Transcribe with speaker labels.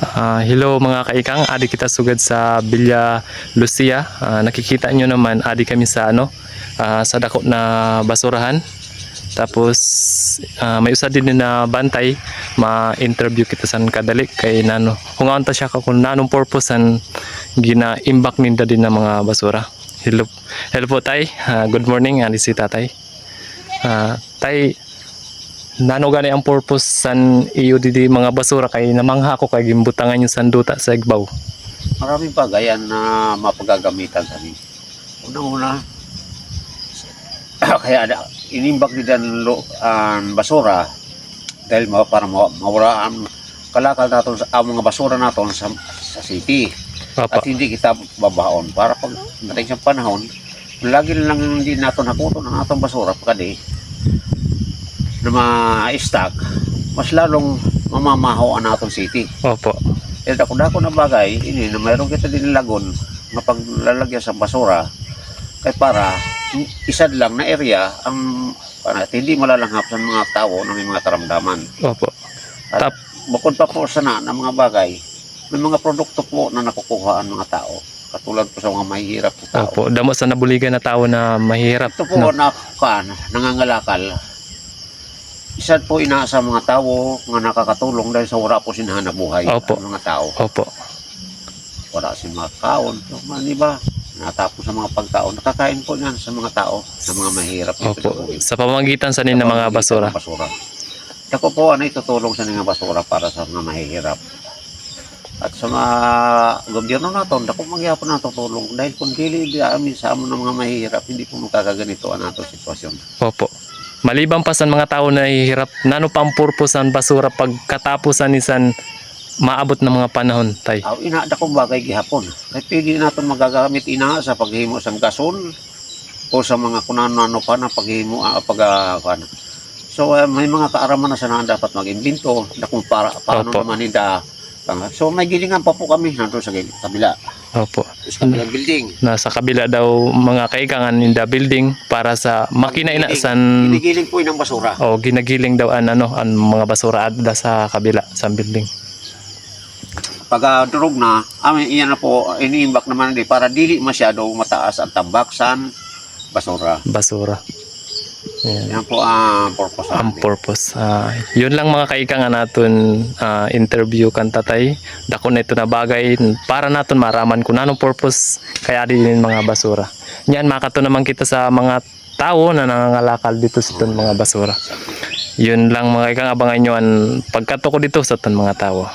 Speaker 1: Uh, hello mga kaikang, adi kita sugad sa Villa Lucia. Uh, nakikita nyo naman, adi kami sa ano, uh, sa dako na basurahan. Tapos uh, may usa din na bantay, ma-interview kita san kadali kay nano. Hungaon ta siya ka kung nanong purpose san gina-imbak ninda din ng mga basura. Hello, hello po tay, uh, good morning, adi si tatay. Ah, tay, nano gani ang purpose san iyo didi mga basura kay namangha ko kay gimbutangan yung sanduta sa igbaw.
Speaker 2: Maraming bagayan na mapagagamitan kami. Unang-una, kaya ada, inimbak din ang lo- ang basura dahil ma, para ma, mawala ang kalakal natin sa ang mga basura natin sa, sa city.
Speaker 1: Papa.
Speaker 2: At hindi kita babaon para pag dating sa panahon, lagi lang hindi natin nakuto ng atong basura pagkadi na ma-stack, mas lalong mamamahaw ang atong city.
Speaker 1: Opo.
Speaker 2: Eh, dako-dako na bagay, ini na mayroon kita din lagon na paglalagyan sa basura kay para isad lang na area ang para hindi malalanghap sa mga tao na may mga karamdaman.
Speaker 1: Opo.
Speaker 2: At
Speaker 1: Tap.
Speaker 2: bukod pa po sa na, ng mga bagay, may mga produkto po na nakukuha ang mga tao. Katulad po sa mga mahihirap na tao.
Speaker 1: Opo. Damo sa nabuligan na tao na mahirap.
Speaker 2: Ito po
Speaker 1: no?
Speaker 2: na kan, nangangalakal. Isa po inaasa mga tao nga nakakatulong dahil sa wala po sinahanap buhay
Speaker 1: Opo.
Speaker 2: ang mga tao.
Speaker 1: Opo.
Speaker 2: wala si mga kaon. So, man, di ba? Natapos sa mga pagkaon. Nakakain po yan sa mga tao, sa mga mahirap. dito sa
Speaker 1: Opo.
Speaker 2: bukid.
Speaker 1: Sa pamamagitan sa nin ng mga basura.
Speaker 2: Sa basura. Ako po, ano itutulong sa mga basura para sa mga mahihirap. At sa mga gobyerno natin, ako magyapon na tutulong. Dahil kung dili di amin sa amon ng mga mahihirap, hindi po magkakaganito ang ato sitwasyon.
Speaker 1: Opo. Maliban pa sa mga tao na hihirap, nano pa ang purpose ang basura pagkatapusan nisan maabot ng mga panahon, tay.
Speaker 2: Aw, ina da kong bagay gihapon. Kaya pwede natin magagamit ina sa paghimo sa gason o sa mga kunano-ano pa na paghimo ah, pag kuwan. So eh, may mga kaaraman na sa na dapat mag-imbento na kung para paano
Speaker 1: Opo.
Speaker 2: naman nila pang- So may gilingan pa po kami nandun sa gil- kabila.
Speaker 1: Opo.
Speaker 2: Sa kabilang building.
Speaker 1: Nasa kabila daw mga kaigangan in the building para sa makina inasan
Speaker 2: Ginigiling po yun ang basura.
Speaker 1: o ginagiling daw an ano ang mga basura adda sa kabila sa building.
Speaker 2: Pag ah, durog na, amin iyan na po, iniimbak naman din para dili masyado mataas ang tambaksan, basura.
Speaker 1: Basura. Yan.
Speaker 2: Yan po ang purpose
Speaker 1: ang purpose. Ah, yun lang mga kaika nga naton ah, interview kan tatay. Dako na ito na bagay para naton maraman kung anong purpose kaya din mga basura. Yan makato naman kita sa mga tao na nangangalakal dito sa ton mga basura. Yun lang mga kaika abangan nyo ang pagkato ko dito sa ton mga tao.